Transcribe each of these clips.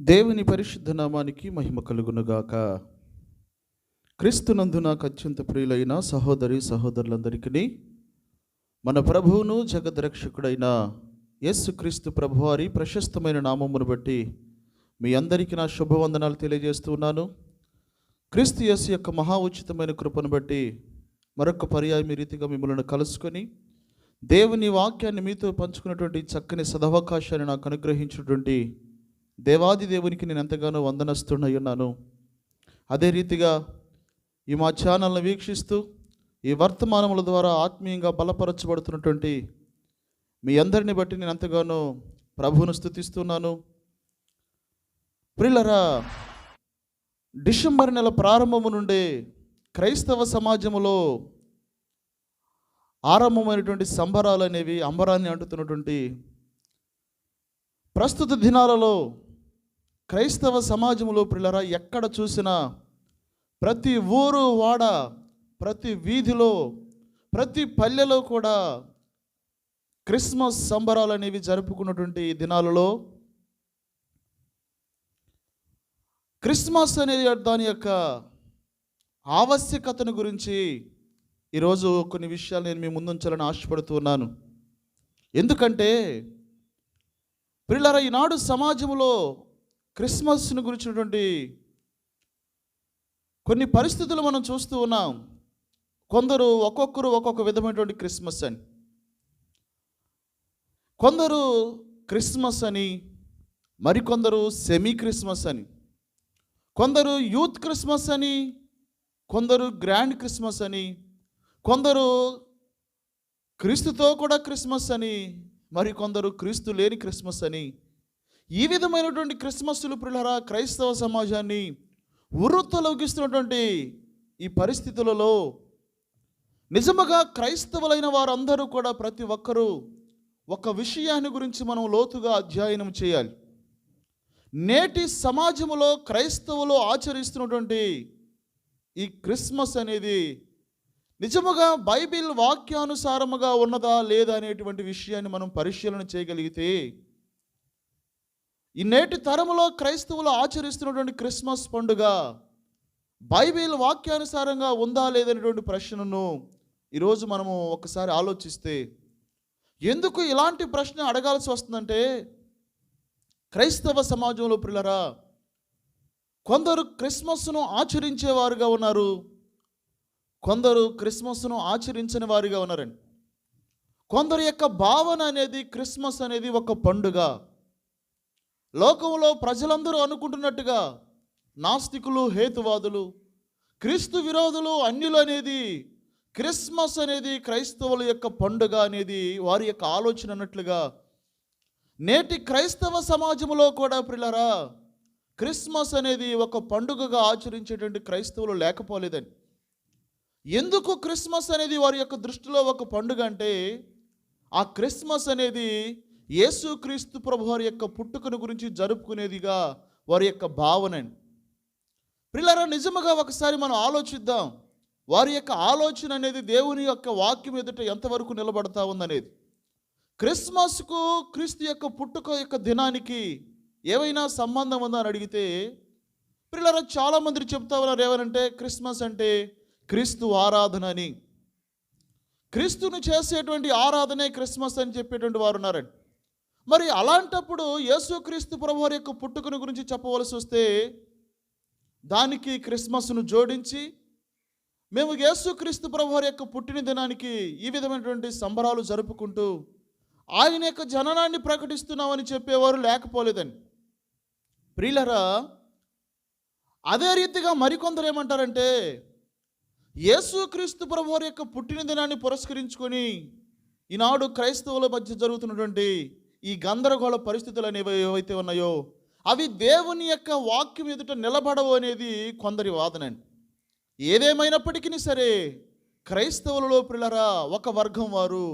దేవుని పరిశుద్ధ నామానికి మహిమ కలుగునుగాక. క్రీస్తునందు నాకు అత్యంత ప్రియులైన సహోదరి సహోదరులందరికీ మన ప్రభువును జగద్రక్షకుడైన యేసుక్రీస్తు ప్రభువారి ప్రశస్తమైన నామమును బట్టి మీ అందరికీ నా శుభవందనాలు తెలియజేస్తూ ఉన్నాను. క్రీస్తు యేసు యొక్క మహా ఉచితమైన కృపను బట్టి మరొక పర్యాయం రీతిగా మిమ్మల్ని కలుసుకొని దేవుని వాక్యాన్ని మీతో పంచుకున్నటువంటి చక్కని సదవకాశాన్ని నాకు అనుగ్రహించినటువంటి దేవాది దేవునికి నేను ఎంతగానో వందనస్తున్నై ఉన్నాను. అదే రీతిగా ఈ మా ఛానల్ని వీక్షిస్తూ ఈ వర్తమానముల ద్వారా ఆత్మీయంగా బలపరచబడుతున్నటువంటి మీ అందరిని బట్టి నేను ఎంతగానో ప్రభువును స్థుతిస్తున్నాను. ప్రిల్లరా డిసెంబర్ నెల ప్రారంభము నుండే క్రైస్తవ సమాజములో ఆరంభమైనటువంటి సంబరాలు అనేవి అంబరాన్ని అంటుతున్నటువంటి ప్రస్తుత దినాలలో క్రైస్తవ సమాజంలో పిల్లరా ఎక్కడ చూసినా ప్రతి ఊరు వాడ ప్రతి వీధిలో ప్రతి పల్లెలో కూడా క్రిస్మస్ సంబరాలు అనేవి జరుపుకున్నటువంటి ఈ దినాలలో క్రిస్మస్ అనే దాని యొక్క ఆవశ్యకతను గురించి ఈరోజు కొన్ని విషయాలు నేను మీ ముందుంచాలని ఆశపడుతున్నాను ఎందుకంటే పిల్లల ఈనాడు సమాజంలో క్రిస్మస్ను గురించినటువంటి కొన్ని పరిస్థితులు మనం చూస్తూ ఉన్నాం. కొందరు ఒక్కొక్కరు ఒక్కొక్క విధమైనటువంటి క్రిస్మస్ అని. కొందరు క్రిస్మస్ అని మరికొందరు సెమీ క్రిస్మస్ అని. కొందరు యూత్ క్రిస్మస్ అని కొందరు గ్రాండ్ క్రిస్మస్ అని కొందరు క్రీస్తుతో కూడా క్రిస్మస్ అని మరి కొందరు క్రీస్తు లేని క్రిస్మస్ అని ఈ విధమైనటువంటి క్రిస్మస్లు పిల్లరా క్రైస్తవ సమాజాన్ని ఉర్రుతలొగిస్తున్నటువంటి ఈ పరిస్థితులలో నిజముగా క్రైస్తవులైన వారందరూ కూడా ప్రతి ఒక్కరూ ఒక విషయాన్ని గురించి మనం లోతుగా అధ్యయనం చేయాలి. నేటి సమాజంలో క్రైస్తవులు ఆచరిస్తున్నటువంటి ఈ క్రిస్మస్ అనేది నిజముగా బైబిల్ వాక్యానుసారముగా ఉన్నదా లేదా అనేటువంటి విషయాన్ని మనం పరిశీలన చేయగలిగితే ఈ నేటి తరములో క్రైస్తవులు ఆచరిస్తున్నటువంటి క్రిస్మస్ పండుగ బైబిల్ వాక్యానుసారంగా ఉందా లేదనేటువంటి ప్రశ్నను ఈరోజు మనము ఒకసారి ఆలోచిస్తే ఎందుకు ఇలాంటి ప్రశ్న అడగాల్సి వస్తుందంటే క్రైస్తవ సమాజంలో పిల్లరా కొందరు క్రిస్మస్ను ఆచరించేవారుగా ఉన్నారు. కొందరు క్రిస్మస్ను ఆచరించని వారిగా ఉన్నారండి. కొందరి యొక్క భావన అనేది క్రిస్మస్ అనేది ఒక పండుగ. లోకంలో ప్రజలందరూ అనుకుంటున్నట్టుగా నాస్తికులు హేతువాదులు క్రీస్తు విరోధులు అన్యులు అనేది క్రిస్మస్ అనేది క్రైస్తవుల యొక్క పండుగ అనేది వారి యొక్క ఆలోచన అన్నట్లుగా నేటి క్రైస్తవ సమాజంలో కూడా పిల్లరా క్రిస్మస్ అనేది ఒక పండుగగా ఆచరించేటువంటి క్రైస్తవులు లేకపోలేదని ఎందుకు క్రిస్మస్ అనేది వారి యొక్క దృష్టిలో ఒక పండుగ అంటే ఆ క్రిస్మస్ అనేది యేసు క్రీస్తు ప్రభు వారి యొక్క పుట్టుకను గురించి జరుపుకునేదిగా వారి యొక్క భావన పిల్లరా నిజముగా ఒకసారి మనం ఆలోచిద్దాం. వారి యొక్క ఆలోచన అనేది దేవుని యొక్క వాక్యం ఎదుట ఎంతవరకు నిలబడతా ఉందనేది. క్రిస్మస్కు క్రీస్తు యొక్క పుట్టుక యొక్క దినానికి ఏమైనా సంబంధం ఉందా అని అడిగితే పిల్లరా చాలామంది చెప్తా ఉన్నారు ఏమనంటే క్రిస్మస్ అంటే క్రీస్తు ఆరాధన అని క్రీస్తును చేసేటువంటి ఆరాధనే క్రిస్మస్ అని చెప్పేటువంటి వారు ఉన్నారండి. మరి అలాంటప్పుడు యేసుక్రీస్తు ప్రభు యొక్క పుట్టుకను గురించి చెప్పవలసి వస్తే దానికి క్రిస్మస్ను జోడించి మేము యేసుక్రీస్తు ప్రభువారి యొక్క పుట్టిన దినానికి ఈ విధమైనటువంటి సంబరాలు జరుపుకుంటూ ఆయన యొక్క జననాన్ని ప్రకటిస్తున్నామని చెప్పేవారు లేకపోలేదని ప్రియులరా అదే రీతిగా మరికొందరు ఏమంటారంటే యేసుక్రీస్తు ప్రభు యొక్క పుట్టిన దినాన్ని పురస్కరించుకొని ఈనాడు క్రైస్తవుల మధ్య జరుగుతున్నటువంటి ఈ గందరగోళ పరిస్థితులు అనేవి ఏవైతే ఉన్నాయో అవి దేవుని యొక్క వాక్యం ఎదుట నిలబడవు అనేది కొందరి వాదనండి. ఏదేమైనప్పటికీ సరే క్రైస్తవులలో పిల్లరా ఒక వర్గం వారు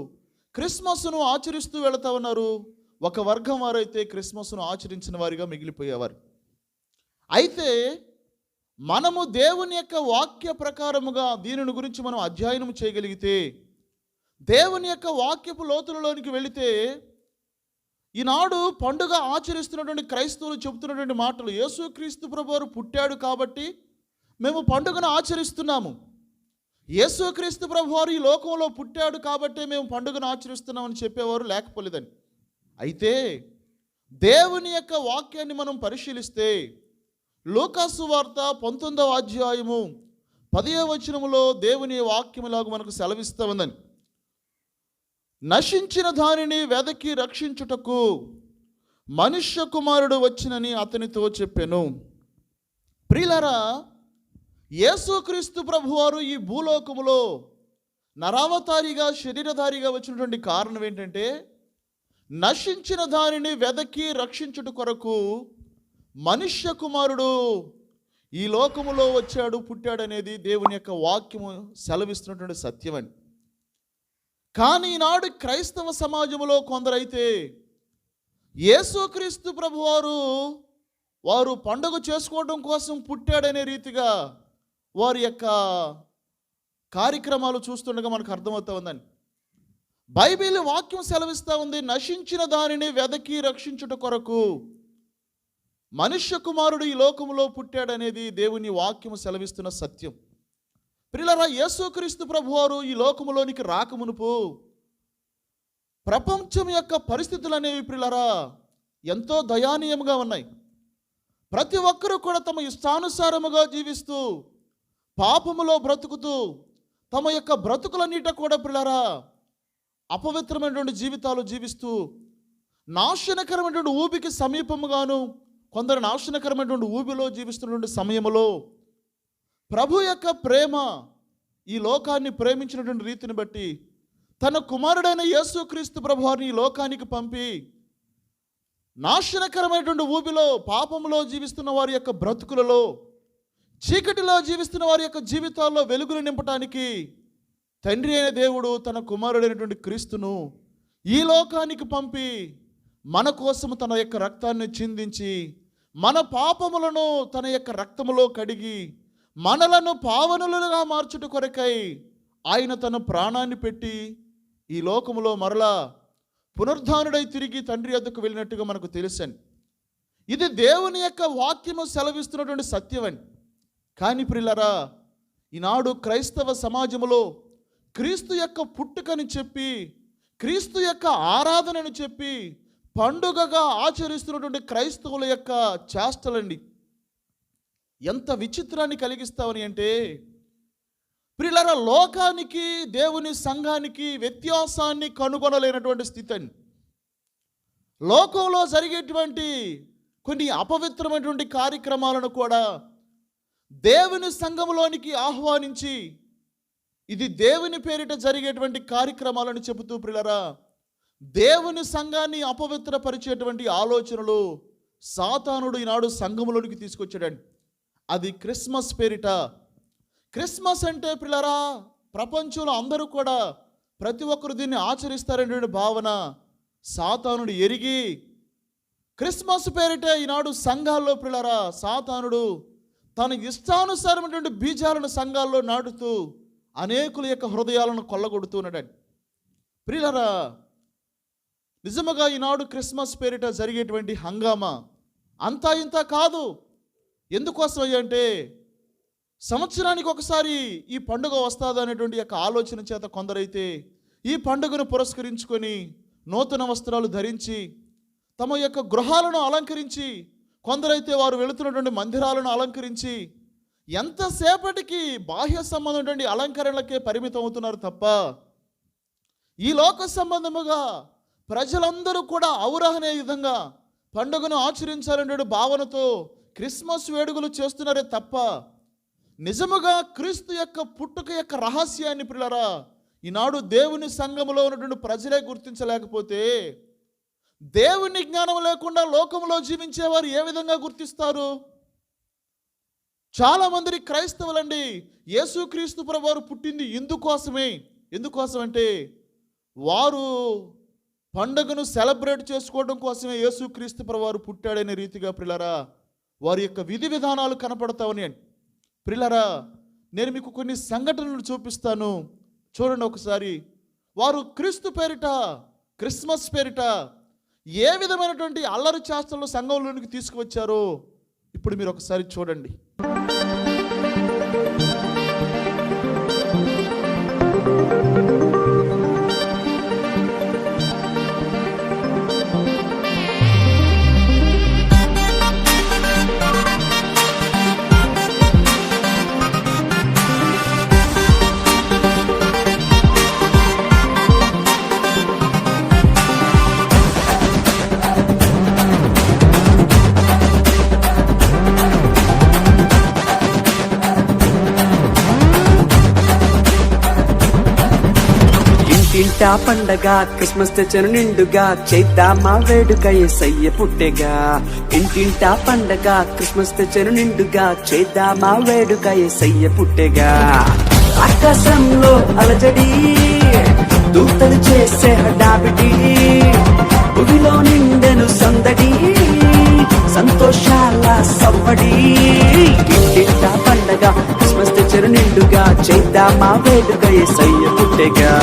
క్రిస్మస్ను ఆచరిస్తూ వెళతా ఉన్నారు. ఒక వర్గం వారు అయితే క్రిస్మస్ను ఆచరించిన వారిగా మిగిలిపోయేవారు. అయితే మనము దేవుని యొక్క వాక్య ప్రకారముగా దీనిని గురించి మనం అధ్యయనం చేయగలిగితే దేవుని యొక్క వాక్యపు లోతులలోనికి వెళితే ఈనాడు పండుగ ఆచరిస్తున్నటువంటి క్రైస్తవులు చెబుతున్నటువంటి మాటలు యేసుక్రీస్తు ప్రభువారు పుట్టాడు కాబట్టి మేము పండుగను ఆచరిస్తున్నాము. యేసుక్రీస్తు ప్రభువారు ఈ లోకంలో పుట్టాడు కాబట్టి మేము పండుగను ఆచరిస్తున్నామని చెప్పేవారు లేకపోలేదని. అయితే దేవుని యొక్క వాక్యాన్ని మనం పరిశీలిస్తే లోకాసు వార్త పంతొమ్మిదవ అధ్యాయము పదే వచనములో దేవుని వాక్యములాగా మనకు సెలవిస్తూ ఉందని. నశించిన దానిని వెదకి రక్షించుటకు మనుష్య కుమారుడు వచ్చినని అతనితో చెప్పాను. ప్రియులరా యేసుక్రీస్తు ప్రభువారు ఈ భూలోకములో నరావతారిగా శరీరధారిగా వచ్చినటువంటి కారణం ఏంటంటే నశించిన దానిని వెదకి రక్షించుట కొరకు మనుష్య కుమారుడు ఈ లోకములో వచ్చాడు పుట్టాడనేది దేవుని యొక్క వాక్యము సెలవిస్తున్నటువంటి సత్యమని. కానీ ఈనాడు క్రైస్తవ సమాజంలో కొందరైతే యేసుక్రీస్తు ప్రభువారు వారు పండుగ చేసుకోవడం కోసం పుట్టాడనే రీతిగా వారి యొక్క కార్యక్రమాలు చూస్తుండగా మనకు అర్థమవుతా ఉందని. బైబిల్ వాక్యం సెలవిస్తూ ఉంది నశించిన దానిని వెదకి రక్షించుట కొరకు మనుష్య కుమారుడు ఈ లోకంలో పుట్టాడనేది దేవుని వాక్యము సెలవిస్తున్న సత్యం. ప్రిలరా యేసుక్రీస్తు ప్రభువారు ఈ లోకములోనికి రాకమునుపు ప్రపంచం యొక్క పరిస్థితులు అనేవి ప్రిలరా ఎంతో దయానీయంగా ఉన్నాయి. ప్రతి ఒక్కరూ కూడా తమ ఇష్టానుసారముగా జీవిస్తూ పాపములో బ్రతుకుతూ తమ యొక్క బ్రతుకులన్నిట కూడా ప్రిలరా అపవిత్రమైనటువంటి జీవితాలు జీవిస్తూ నాశనకరమైనటువంటి ఊపికి సమీపముగాను కొందరు నాశనకరమైనటువంటి ఊబిలో జీవిస్తున్నటువంటి సమయంలో ప్రభు యొక్క ప్రేమ ఈ లోకాన్ని ప్రేమించినటువంటి రీతిని బట్టి తన కుమారుడైన యేసుక్రీస్తు ప్రభువారిని ఈ లోకానికి పంపి నాశనకరమైనటువంటి ఊబిలో పాపంలో జీవిస్తున్న వారి యొక్క బ్రతుకులలో చీకటిలో జీవిస్తున్న వారి యొక్క జీవితాల్లో వెలుగులు నింపటానికి తండ్రి అయిన దేవుడు తన కుమారుడైనటువంటి క్రీస్తును ఈ లోకానికి పంపి మన కోసము తన యొక్క రక్తాన్ని చిందించి మన పాపములను తన యొక్క రక్తములో కడిగి మనలను పావనులుగా మార్చుట కొరకై ఆయన తన ప్రాణాన్ని పెట్టి ఈ లోకములో మరలా పునర్ధానుడై తిరిగి తండ్రి వద్దకు వెళ్ళినట్టుగా మనకు తెలుసని. ఇది దేవుని యొక్క వాక్యము సెలవిస్తున్నటువంటి సత్యమని. కానీ ప్రిల్లరా ఈనాడు క్రైస్తవ సమాజములో క్రీస్తు యొక్క పుట్టుకని చెప్పి క్రీస్తు యొక్క ఆరాధనని చెప్పి పండుగగా ఆచరిస్తున్నటువంటి క్రైస్తవుల యొక్క చేష్టలండి. ఎంత విచిత్రాన్ని కలిగిస్తావని అంటే ప్రిలర లోకానికి దేవుని సంఘానికి వ్యత్యాసాన్ని కనుగొనలేనటువంటి స్థితి అండి లోకంలో జరిగేటువంటి కొన్ని అపవిత్రమైనటువంటి కార్యక్రమాలను కూడా దేవుని సంఘంలోనికి ఆహ్వానించి ఇది దేవుని పేరిట జరిగేటువంటి కార్యక్రమాలను చెబుతూ ప్రిలరా దేవుని సంఘాన్ని అపవిత్రపరిచేటువంటి ఆలోచనలు సాతానుడు ఈనాడు సంఘములోనికి తీసుకొచ్చాడండి. అది క్రిస్మస్ పేరిట. క్రిస్మస్ అంటే పిల్లరా ప్రపంచంలో అందరూ కూడా ప్రతి ఒక్కరు దీన్ని ఆచరిస్తారనేటువంటి భావన సాతానుడు ఎరిగి క్రిస్మస్ పేరిట ఈనాడు సంఘాల్లో పిల్లరా సాతానుడు తన ఇష్టానుసారమైనటువంటి బీజాలను సంఘాల్లో నాటుతూ అనేకుల యొక్క హృదయాలను కొల్లగొడుతూ ఉన్నాడండి. ప్రియులరా నిజముగా ఈనాడు క్రిస్మస్ పేరిట జరిగేటువంటి హంగామా అంతా ఇంత కాదు. ఎందుకోసం అంటే సంవత్సరానికి ఒకసారి ఈ పండుగ వస్తుంది అనేటువంటి యొక్క ఆలోచన చేత కొందరైతే ఈ పండుగను పురస్కరించుకొని నూతన వస్త్రాలు ధరించి తమ యొక్క గృహాలను అలంకరించి కొందరైతే వారు వెళుతున్నటువంటి మందిరాలను అలంకరించి ఎంతసేపటికి బాహ్య సంబంధం అలంకరణలకే పరిమితం అవుతున్నారు తప్ప ఈ లోక సంబంధముగా ప్రజలందరూ కూడా ఔరహనే విధంగా పండుగను ఆచరించాలనే భావనతో క్రిస్మస్ వేడుకలు చేస్తున్నారే తప్ప నిజముగా క్రీస్తు యొక్క పుట్టుక యొక్క రహస్యాన్ని పిల్లరా ఈనాడు దేవుని సంఘములో ఉన్నటువంటి ప్రజలే గుర్తించలేకపోతే దేవుని జ్ఞానం లేకుండా లోకంలో జీవించేవారు ఏ విధంగా గుర్తిస్తారు? చాలా క్రైస్తవులండి యేసుక్రీస్తు ప్రభువారు పుట్టింది ఇందుకోసమే ఎందుకోసం అంటే వారు పండుగను సెలబ్రేట్ చేసుకోవడం కోసమే యేసుక్రీస్తు ప్రవారు పుట్టాడనే రీతిగా ప్రిలరా వారి యొక్క విధి విధానాలు కనపడతావని ప్రిలరా నేను మీకు కొన్ని సంఘటనలు చూపిస్తాను. చూడండి ఒకసారి. వారు క్రీస్తు పేరిట క్రిస్మస్ పేరిట ఏ విధమైనటువంటి అల్లరి చేష్టలు సంఘంలోనికి తీసుకువచ్చారో ఇప్పుడు మీరు ఒకసారి చూడండి. ఇంటింటా పండగ క్రిస్మస్ తెచ్చను నిండుగా. చేద్దామా వేడుక ఏసయ్య పుట్టెగా. ఇంటింటా పండగ క్రిస్మస్ తెచ్చను నిండుగా. చేద్దామా వేడుక ఏసయ్య పుట్టెగా. ఆకాశంలో అలజడి దూతలు చేసే హడావిడి భూమిలో నిండెను సందడి సంతోషాల సవ్వడి. ఇంటింటా పండగ క్రిస్మస్ తెచ్చను నిండుగా. చేద్దామా వేడుక ఏసయ్య పుట్టెగా.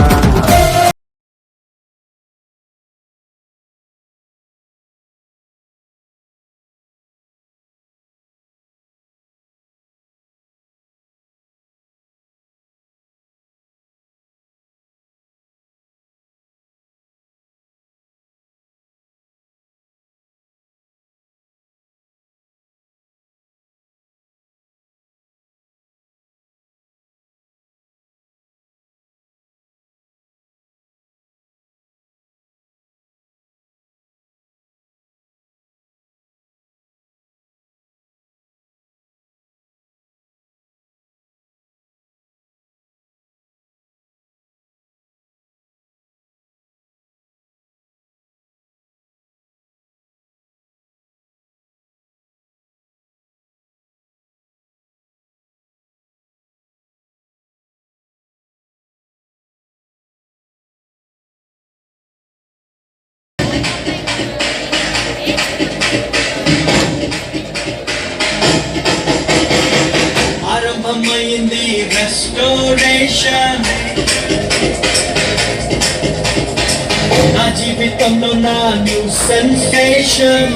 నా జీవితంలో నా న్యూ సెన్సేషన్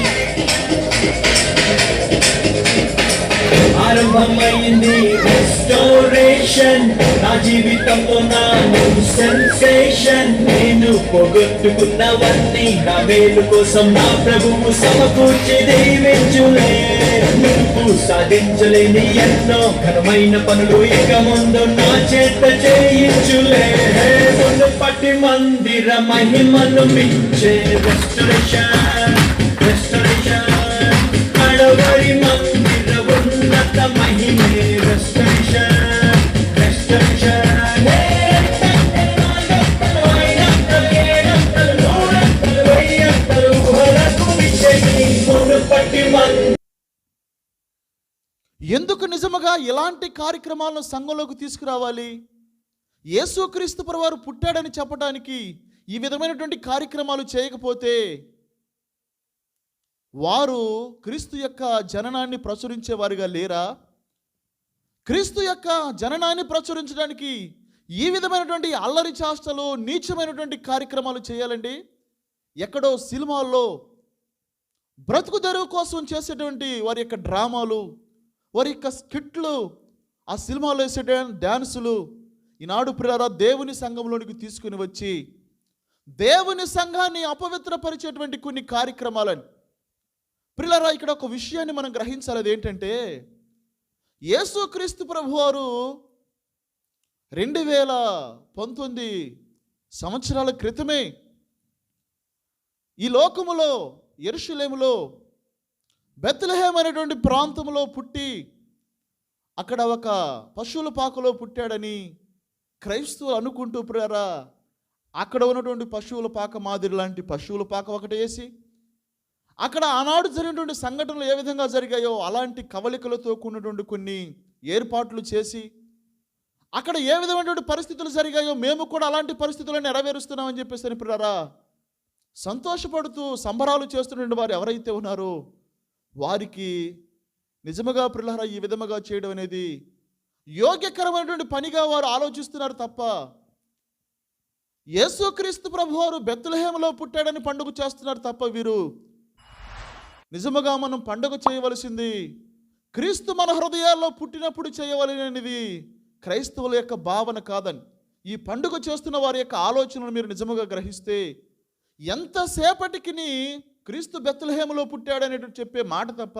ఆరంభమైంది రెస్టోరేషన్ నా జీవితంలో నాను సెన్సేషన్ నేను పోగొట్టుకున్నవన్నీ నా మేలు కోసం నా ప్రభువు సమకూర్చి దీవించులే. నువ్వు సాధించలేని ఎన్నో ఘనమైన పనులు ఇక ముందు నా చేత చేయించులే. పట్టి మందిర మహిమను మించే రెస్టోరేషన్ ఎందుకు నిజముగా ఇలాంటి కార్యక్రమాలను సంఘంలోకి తీసుకురావాలి? యేసుక్రీస్తు వారు పుట్టాడని చెప్పడానికి ఈ విధమైనటువంటి కార్యక్రమాలు చేయకపోతే వారు క్రీస్తు యొక్క జననాన్ని ప్రచురించేవారుగా లేరా? క్రీస్తు యొక్క జననాన్ని ప్రచురించడానికి ఈ విధమైనటువంటి అల్లరి చేష్టలు నీచమైనటువంటి కార్యక్రమాలు చేయాలండి. ఎక్కడో సినిమాల్లో బ్రతుకు తెరువు కోసం చేసేటువంటి వారి యొక్క డ్రామాలు వారి యొక్క స్కిట్లు ఆ సినిమాలో వేసే డ్యాన్సులు ఈనాడు ప్రియారా దేవుని సంఘంలోనికి తీసుకుని వచ్చి దేవుని సంఘాన్ని అపవిత్రపరిచేటువంటి కొన్ని కార్యక్రమాలని. ప్రిలరా ఇక్కడ ఒక విషయాన్ని మనం గ్రహించాలి అది ఏంటంటే యేసుక్రీస్తు ప్రభువారు రెండు వేల పంతొమ్మిది సంవత్సరాల క్రితమే ఈ లోకములో ఎరుషులేములో బెత్లహేమ్ అనేటువంటి ప్రాంతంలో పుట్టి అక్కడ ఒక పశువుల పాకలో పుట్టాడని క్రైస్తవులు అనుకుంటూ ప్రేరా అక్కడ ఉన్నటువంటి పశువుల పాక మాదిరి లాంటి పశువుల పాక ఒకటి వేసి అక్కడ ఆనాడు జరిగినటువంటి సంఘటనలు ఏ విధంగా జరిగాయో అలాంటి కవలికలతో కూడినటువంటి కొన్ని ఏర్పాట్లు చేసి అక్కడ ఏ విధమైనటువంటి పరిస్థితులు జరిగాయో మేము కూడా అలాంటి పరిస్థితులను నెరవేరుస్తున్నామని చెప్పేసి అని సంతోషపడుతూ సంబరాలు చేస్తున్న వారు ఎవరైతే ఉన్నారో వారికి నిజముగా ప్రిల్లహర ఈ విధముగా చేయడం అనేది యోగ్యకరమైనటువంటి పనిగా వారు ఆలోచిస్తున్నారు తప్ప యేసుక్రీస్తు ప్రభువారు బెత్తలహేమలో పుట్టాడని పండుగ చేస్తున్నారు తప్ప వీరు నిజముగా మనం పండుగ చేయవలసింది క్రీస్తు మన హృదయాల్లో పుట్టినప్పుడు చేయవలసినది క్రైస్తవుల యొక్క భావన కాదని ఈ పండుగ చేస్తున్న వారి యొక్క ఆలోచనలు మీరు నిజముగా గ్రహిస్తే ఎంతసేపటికి క్రీస్తు బెత్తలహేమలో పుట్టాడనేటువంటి చెప్పే మాట తప్ప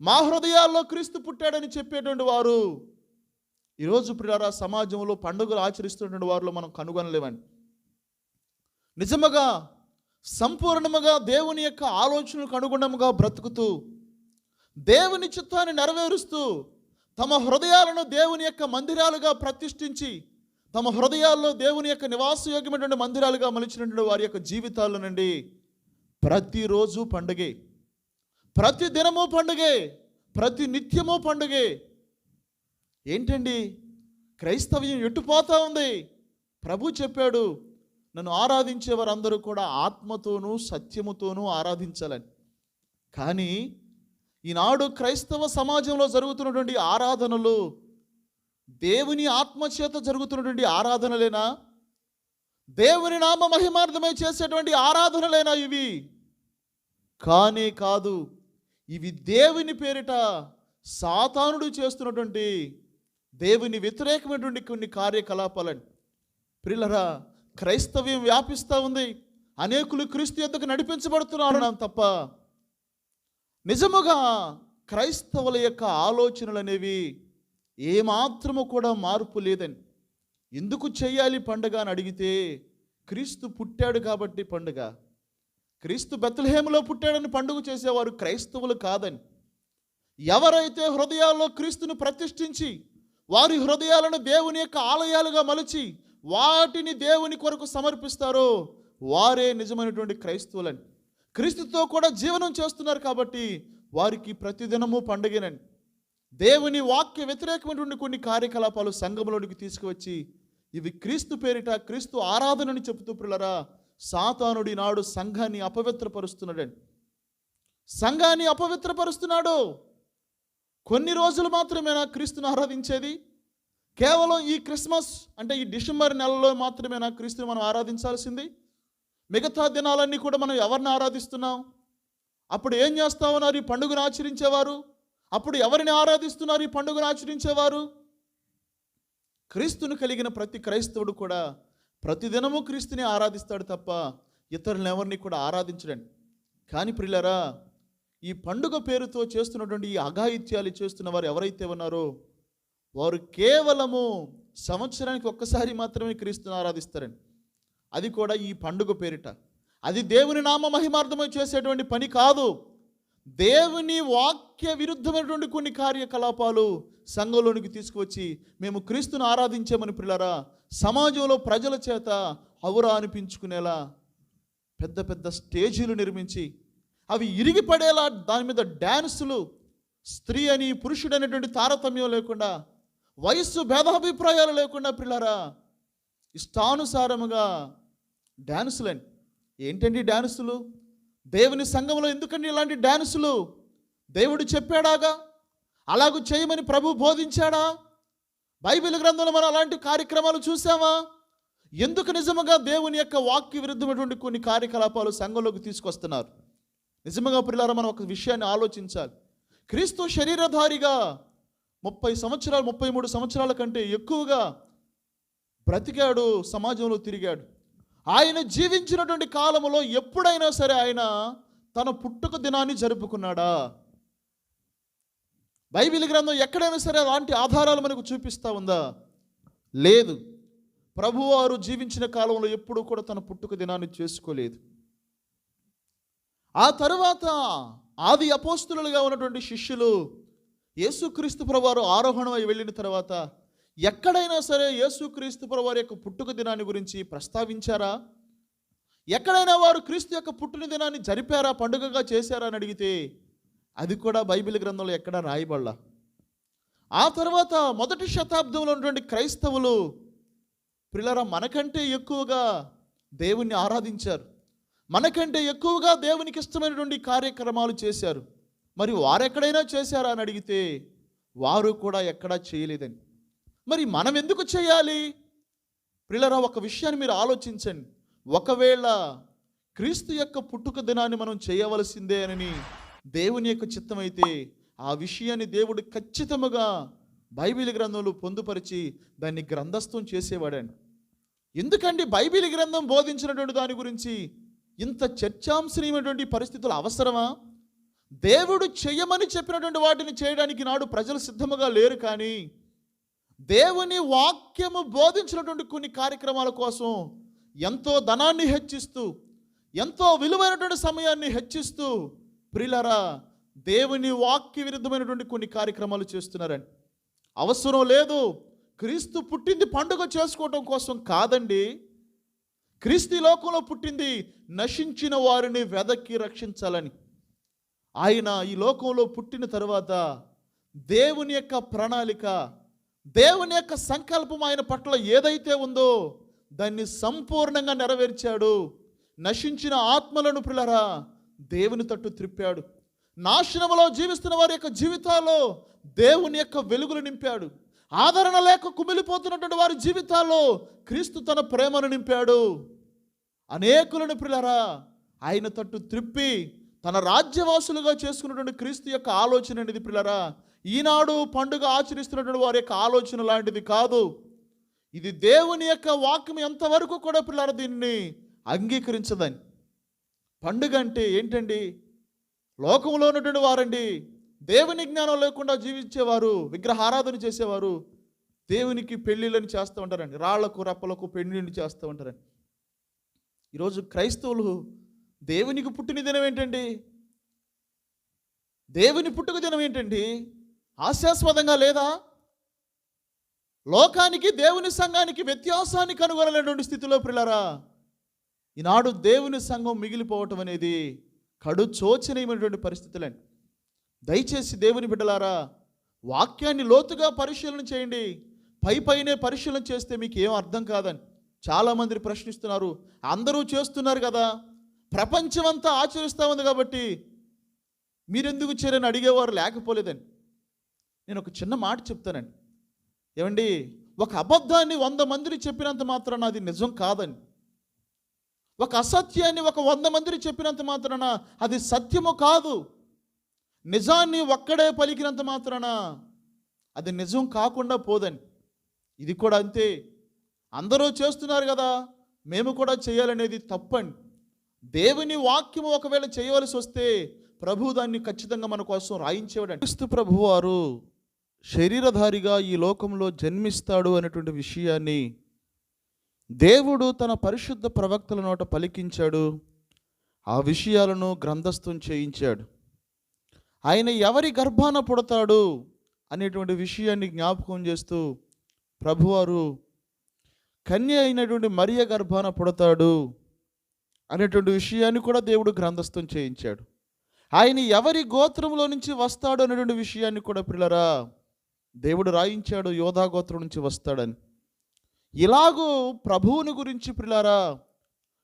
మా హృదయాల్లో క్రీస్తు పుట్టాడని చెప్పేటువంటి వారు ఈరోజు ప్రియారా సమాజంలో పండుగలు ఆచరిస్తున్నటువంటి వారిలో మనం కనుగొనలేమండి. నిజముగా సంపూర్ణముగా దేవుని యొక్క ఆలోచనలకు అనుగుణముగా బ్రతుకుతూ దేవుని చిత్తాన్ని నెరవేరుస్తూ తమ హృదయాలను దేవుని యొక్క మందిరాలుగా ప్రతిష్ఠించి తమ హృదయాల్లో దేవుని యొక్క నివాసయోగ్యమైనటువంటి మందిరాలుగా మలిచినటువంటి వారి యొక్క జీవితాల నుండి ప్రతిరోజు పండుగే. ప్రతి దినము పండుగే. ప్రతి నిత్యము పండుగే. ఏంటండి? క్రైస్తవ్యం ఎట్టుపోతా ఉంది? ప్రభు చెప్పాడు నన్ను ఆరాధించే వారందరూ కూడా ఆత్మతోనూ సత్యముతోనూ ఆరాధించాలని. కానీ ఈనాడు క్రైస్తవ సమాజంలో జరుగుతున్నటువంటి ఆరాధనలు దేవుని ఆత్మచేత జరుగుతున్నటువంటి ఆరాధనలేనా? దేవుని నామ మహిమార్థమై చేసేటువంటి ఆరాధనలేనా ఇవి. కానే కాదు ఇవి దేవుని పేరిట సాతానుడు చేస్తున్నటువంటి దేవుని వ్యతిరేకమైనటువంటి కొన్ని కార్యకలాపాలని ప్రిల్లరా క్రైస్తవ్యం వ్యాపిస్తూ ఉంది. అనేకులు క్రీస్తు యొద్దకు నడిపించబడుతున్నారు తప్ప నిజముగా క్రైస్తవుల యొక్క ఆలోచనలు అనేవి ఏమాత్రము కూడా మార్పు లేదని ఎందుకు చేయాలి పండుగ అని అడిగితే క్రీస్తు పుట్టాడు కాబట్టి పండుగ. క్రీస్తు బెత్లహేములో పుట్టాడని పండుగ చేసేవారు క్రైస్తవులు కాదని. ఎవరైతే హృదయాల్లో క్రీస్తును ప్రతిష్ఠించి వారి హృదయాలను దేవుని యొక్క ఆలయాలుగా మలచి వాటిని దేవుని కొరకు సమర్పిస్తారో వారే నిజమైనటువంటి క్రైస్తవులని. క్రీస్తుతో కూడా జీవనం చేస్తున్నారు కాబట్టి వారికి ప్రతిదినము పండుగనండి దేవుని వాక్య వ్యతిరేకమైనటువంటి కొన్ని కార్యకలాపాలు సంఘంలోనికి తీసుకువచ్చి ఇవి క్రీస్తు పేరిట క్రీస్తు ఆరాధనని చెబుతూ పిల్లరా సాతానుడి నాడు సంఘాన్ని అపవిత్రపరుస్తున్నాడండి. సంఘాన్ని అపవిత్రపరుస్తున్నాడు. కొన్ని రోజులు మాత్రమేనా క్రీస్తును ఆరాధించేది? కేవలం ఈ క్రిస్మస్ అంటే ఈ డిసెంబర్ నెలలో మాత్రమేనా క్రీస్తుని మనం ఆరాధించాల్సింది? మిగతా దినాలన్నీ కూడా మనం ఎవరిని ఆరాధిస్తున్నాం? అప్పుడు ఏం చేస్తా ఉన్నారు ఈ పండుగను ఆచరించేవారు? అప్పుడు ఎవరిని ఆరాధిస్తున్నారు ఈ పండుగను ఆచరించేవారు? క్రీస్తును కలిగిన ప్రతి క్రైస్తవుడు కూడా ప్రతిదినము క్రీస్తుని ఆరాధిస్తాడు తప్ప ఇతరులను ఎవరిని కూడా ఆరాధించడండి. కానీ ప్రిల్లరా ఈ పండుగ పేరుతో చేస్తున్నటువంటి ఈ అఘాయిత్యాలు చేస్తున్న వారు ఎవరైతే ఉన్నారో వారు కేవలము సంవత్సరానికి ఒక్కసారి మాత్రమే క్రీస్తుని ఆరాధిస్తారండి. అది కూడా ఈ పండుగ పేరిట. అది దేవుని నామ మహిమార్థమై చేసేటువంటి పని కాదు. దేవుని వాక్య విరుద్ధమైనటువంటి కొన్ని కార్యకలాపాలు సంఘంలోనికి తీసుకువచ్చి మేము క్రీస్తును ఆరాధించామని పిల్లరా సమాజంలో ప్రజల చేత అవురా అనిపించుకునేలా పెద్ద పెద్ద స్టేజీలు నిర్మించి అవి ఇరిగిపడేలా దాని మీద డ్యాన్సులు స్త్రీ అని పురుషుడు అనేటువంటి తారతమ్యం లేకుండా వయస్సు భేదాభిప్రాయాలు లేకుండా పిల్లరా ఇష్టానుసారముగా డ్యాన్సులండి ఏంటండి డ్యాన్సులు దేవుని సంఘంలో ఎందుకండి ఇలాంటి డ్యాన్సులు దేవుడు చెప్పాడాగా? అలాగూ చేయమని ప్రభు బోధించాడా? బైబిల్ గ్రంథంలో మనం అలాంటి కార్యక్రమాలు చూసామా? ఎందుకు నిజముగా దేవుని యొక్క వాక్య విరుద్ధమైనటువంటి కొన్ని కార్యకలాపాలు సంఘంలోకి తీసుకొస్తున్నారు? నిజముగా పిల్లల మనం ఒక విషయాన్ని ఆలోచించాలి. క్రీస్తు శరీరధారిగా ముప్పై సంవత్సరాలు ముప్పై మూడు సంవత్సరాల కంటే ఎక్కువగా బ్రతికాడు సమాజంలో తిరిగాడు. ఆయన జీవించినటువంటి కాలంలో ఎప్పుడైనా సరే ఆయన తన పుట్టుక దినాన్ని జరుపుకున్నాడా? బైబిల్ గ్రంథం ఎక్కడైనా సరే అలాంటి ఆధారాలు మనకు చూపిస్తా ఉందా? లేదు. ప్రభువారు జీవించిన కాలంలో ఎప్పుడూ కూడా తన పుట్టుక దినాన్ని చేసుకోలేదు. ఆ తర్వాత ఆది అపోస్తులుగా ఉన్నటువంటి శిష్యులు యేసుక్రీస్తు ప్రభువారు ఆరోహణమై వెళ్ళిన తర్వాత ఎక్కడైనా సరే యేసుక్రీస్తు వారి యొక్క పుట్టుక దినాన్ని గురించి ప్రస్తావించారా? ఎక్కడైనా వారు క్రీస్తు యొక్క పుట్టిన దినాన్ని జరిపారా పండుగగా చేశారా అని అడిగితే అది కూడా బైబిల్ గ్రంథంలో ఎక్కడా రాయబడలా. ఆ తర్వాత మొదటి శతాబ్దంలో ఉన్నటువంటి క్రైస్తవులు పిల్లరా మనకంటే ఎక్కువగా దేవుణ్ణి ఆరాధించారు. మనకంటే ఎక్కువగా దేవునికి ఇష్టమైనటువంటి కార్యక్రమాలు చేశారు. మరి వారెక్కడైనా చేశారా అని అడిగితే వారు కూడా ఎక్కడా చేయలేదని. మరి మనం ఎందుకు చేయాలి? ప్రిలరా ఒక విషయాన్ని మీరు ఆలోచించండి. ఒకవేళ క్రీస్తు యొక్క పుట్టుక దినాన్ని మనం చేయవలసిందే అని దేవుని యొక్క చిత్తమైతే ఆ విషయాన్ని దేవుడు ఖచ్చితముగా బైబిల్ గ్రంథంలో పొందుపరిచి దాన్ని గ్రంథస్థం చేసేవాడండి. ఎందుకండి బైబిల్ గ్రంథం బోధించినటువంటి దాని గురించి ఇంత చర్చాంశనీయమైనటువంటి పరిస్థితులు అవసరమా? దేవుడు చెయ్యమని చెప్పినటువంటి వాటిని చేయడానికి నాడు ప్రజలు సిద్ధముగా లేరు కానీ దేవుని వాక్యము బోధించినటువంటి కొన్ని కార్యక్రమాల కోసం ఎంతో ధనాన్ని హెచ్చిస్తూ ఎంతో విలువైనటువంటి సమయాన్ని హెచ్చిస్తూ ప్రిలరా దేవుని వాక్య విరుద్ధమైనటువంటి కొన్ని కార్యక్రమాలు చేస్తున్నారండి. అవసరం లేదు. క్రీస్తు పుట్టింది పండుగ చేసుకోవటం కోసం కాదండి. క్రీస్తు లోకంలో పుట్టింది నశించిన వారిని వెదకి రక్షించాలని. ఆయన ఈ లోకంలో పుట్టిన తర్వాత దేవుని యొక్క ప్రణాళిక దేవుని యొక్క సంకల్పం ఆయన పట్ల ఏదైతే ఉందో దాన్ని సంపూర్ణంగా నెరవేర్చాడు. నశించిన ఆత్మలను పిల్లరా దేవుని తట్టు త్రిప్పాడు. నాశనములో జీవిస్తున్న వారి యొక్క జీవితాల్లో దేవుని యొక్క వెలుగులు నింపాడు. ఆదరణ లేక కుమిలిపోతున్నటువంటి వారి జీవితాల్లో క్రీస్తు తన ప్రేమను నింపాడు. అనేకులను పిల్లరా ఆయన తట్టు త్రిప్పి తన రాజ్యవాసులుగా చేసుకున్నటువంటి క్రీస్తు యొక్క ఆలోచన అనేది పిల్లరా ఈనాడు పండుగ ఆచరిస్తున్నటువంటి వారి యొక్క ఆలోచన లాంటిది కాదు. ఇది దేవుని యొక్క వాక్యం ఎంతవరకు కూడా పిల్లలు దీన్ని అంగీకరించదని. పండుగ అంటే ఏంటండి? లోకంలో ఉన్నటువంటి వారండి. దేవుని జ్ఞానం లేకుండా జీవించేవారు విగ్రహారాధన చేసేవారు దేవునికి పెళ్ళిళ్ళని చేస్తూ ఉంటారండి. రాళ్ళకు రప్పలకు పెళ్ళిళ్ళు చేస్తూ ఉంటారండి. ఈరోజు క్రైస్తవులు దేవునికి పుట్టిన దినం ఏంటండి? దేవుని పుట్టుక దినం ఏంటండి? హాస్యాస్పదంగా లేదా? లోకానికి దేవుని సంఘానికి వ్యత్యాసాన్ని కనుగొనలేటువంటి స్థితిలో పిల్లరా ఈనాడు దేవుని సంఘం మిగిలిపోవటం అనేది కడు చోచనీయమైనటువంటి పరిస్థితులండి దయచేసి దేవుని బిడ్డలారా వాక్యాన్ని లోతుగా పరిశీలన చేయండి. పై పైనే పరిశీలన చేస్తే మీకు ఏం అర్థం కాదని చాలామంది ప్రశ్నిస్తున్నారు. అందరూ చేస్తున్నారు కదా. ప్రపంచమంతా ఆచరిస్తూ ఉంది కాబట్టి మీరెందుకు చేరని అడిగేవారు లేకపోలేదని. నేను ఒక చిన్న మాట చెప్తానండి. ఏమండి? ఒక అబద్ధాన్ని వంద మందిని చెప్పినంత మాత్రాన అది నిజం కాదని ఒక అసత్యాన్ని ఒక వంద మందిని చెప్పినంత మాత్రాన అది సత్యము కాదు. నిజాన్ని ఒక్కడే పలికినంత మాత్రాన అది నిజం కాకుండా పోదని ఇది కూడా అంతే. అందరూ చేస్తున్నారు కదా మేము కూడా చేయాలనేది తప్పండి. దేవుని వాక్యము ఒకవేళ చేయవలసి వస్తే ప్రభు దాన్ని ఖచ్చితంగా మన కోసం రాయించేవాడు క్రీస్తు ప్రభువారు శరీరధారిగా ఈ లోకంలో జన్మిస్తాడు అనేటువంటి విషయాన్ని దేవుడు తన పరిశుద్ధ ప్రవక్తల నోట పలికించాడు. ఆ విషయాలను గ్రంథస్థం చేయించాడు. ఆయన ఎవరి గర్భాన పుడతాడు అనేటువంటి విషయాన్ని జ్ఞాపకం చేస్తూ ప్రభువారు కన్య అయినటువంటి మరియ గర్భాన పుడతాడు అనేటువంటి విషయాన్ని కూడా దేవుడు గ్రంథస్థం చేయించాడు. ఆయన ఎవరి గోత్రంలో నుంచి వస్తాడు అనేటువంటి విషయాన్ని కూడా పిల్లరా దేవుడు రాయించాడు యోధాగోత్రం నుంచి వస్తాడని. ఇలాగూ ప్రభువుని గురించి పిల్లారా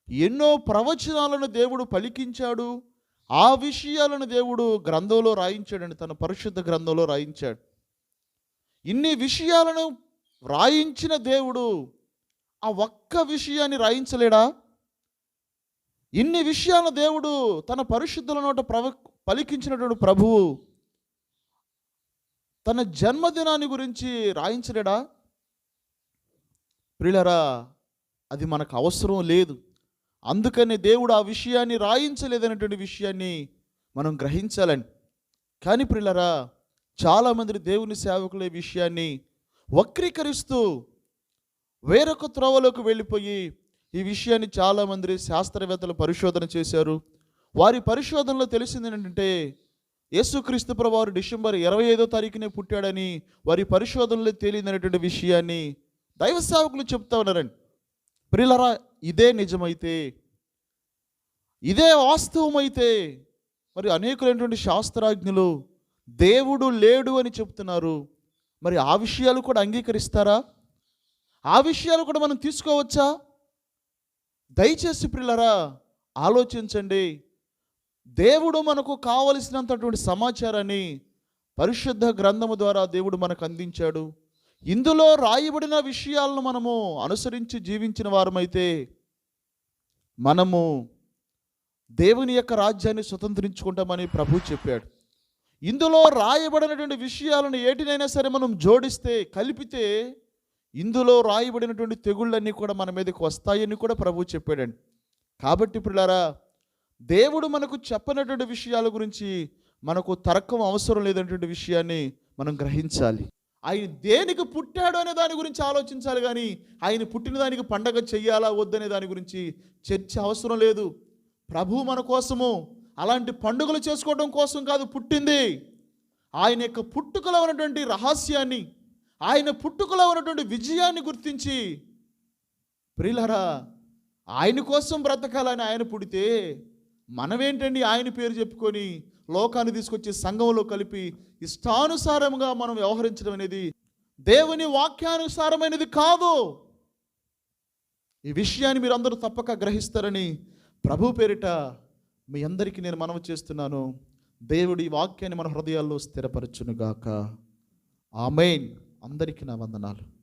ఎన్నో ప్రవచనాలను దేవుడు పలికించాడు ఆ విషయాలను దేవుడు గ్రంథంలో రాయించాడండి తన పరిశుద్ధ గ్రంథంలో రాయించాడు. ఇన్ని విషయాలను రాయించిన దేవుడు ఆ ఒక్క విషయాన్ని రాయించలేడా? ఇన్ని విషయాలను దేవుడు తన పరిశుద్ధుల నోట ప్రవ పలికించినటువంటి ప్రభువు తన జన్మదినాన్ని గురించి రాయించలేడా? ప్రిలరా అది మనకు అవసరం లేదు. అందుకని దేవుడు ఆ విషయాన్ని రాయించలేదనేటువంటి విషయాన్ని మనం గ్రహించాలని. కానీ ప్రిలరా చాలామంది దేవుని సేవకుల ఈ విషయాన్ని వక్రీకరిస్తూ వేరొక త్రోవలోకి వెళ్ళిపోయి ఈ విషయాన్ని చాలామంది శాస్త్రవేత్తలు పరిశోధన చేశారు. వారి పరిశోధనలో తెలిసింది ఏంటంటే యేసుక్రీస్తు ప్రభువారు డిసెంబర్ ఇరవై ఐదో తారీఖునే పుట్టాడని వారి పరిశోధనలో తేలిందనేటువంటి విషయాన్ని దైవ సేవకులు చెప్తా ఉన్నారండి. ప్రిలరా ఇదే నిజమైతే ఇదే వాస్తవమైతే మరి అనేకులైనటువంటి శాస్త్రాజ్ఞులు దేవుడు లేడు అని చెప్తున్నారు. మరి ఆ విషయాలు కూడా అంగీకరిస్తారా? ఆ విషయాలు కూడా మనం తీసుకోవచ్చా? దయచేసి ప్రియులరా ఆలోచించండి. దేవుడు మనకు కావలసినంతటువంటి సమాచారాన్ని పరిశుద్ధ గ్రంథము ద్వారా దేవుడు మనకు అందించాడు. ఇందులో రాయబడిన విషయాలను మనము అనుసరించి జీవించిన వారమైతే మనము దేవుని యొక్క రాజ్యాన్ని స్వతంత్రించుకుంటామని ప్రభు చెప్పాడు. ఇందులో రాయబడినటువంటి విషయాలను ఏటినైనా సరే మనం జోడిస్తే కలిపితే ఇందులో రాయబడినటువంటి తెగుళ్ళన్నీ కూడా మన మీదకి వస్తాయని కూడా ప్రభు చెప్పాడండి. కాబట్టి పిల్లారా దేవుడు మనకు చెప్పనటువంటి విషయాల గురించి మనకు తర్కం అవసరం లేదనేటువంటి విషయాన్ని మనం గ్రహించాలి. ఆయన దేనికి పుట్టాడు అనే దాని గురించి ఆలోచించాలి కానీ ఆయన పుట్టిన దానికి పండగ చెయ్యాలా వద్దనే దాని గురించి చర్చ అవసరం లేదు. ప్రభు మన కోసము అలాంటి పండుగలు చేసుకోవడం కోసం కాదు పుట్టింది. ఆయన యొక్క పుట్టుకలో ఉన్నటువంటి రహస్యాన్ని ఆయన పుట్టుకలో ఉన్నటువంటి విజయాన్ని గుర్తించి ప్రియులరా ఆయన కోసం బ్రతకాలని ఆయన పుడితే మనమేంటండి ఆయన పేరు చెప్పుకొని లోకాన్ని తీసుకొచ్చి సంఘంలో కలిపి ఇష్టానుసారంగా మనం వ్యవహరించడం అనేది దేవుని వాక్యానుసారమైనది కాదు. ఈ విషయాన్ని మీరు అందరూ తప్పక గ్రహిస్తారని ప్రభు పేరిట మీ అందరికీ నేను మనవి చేస్తున్నాను. దేవుడి వాక్యాన్ని మన హృదయాల్లో స్థిరపరచునుగాక. ఆమెన్. అందరికీ నా వందనాలు.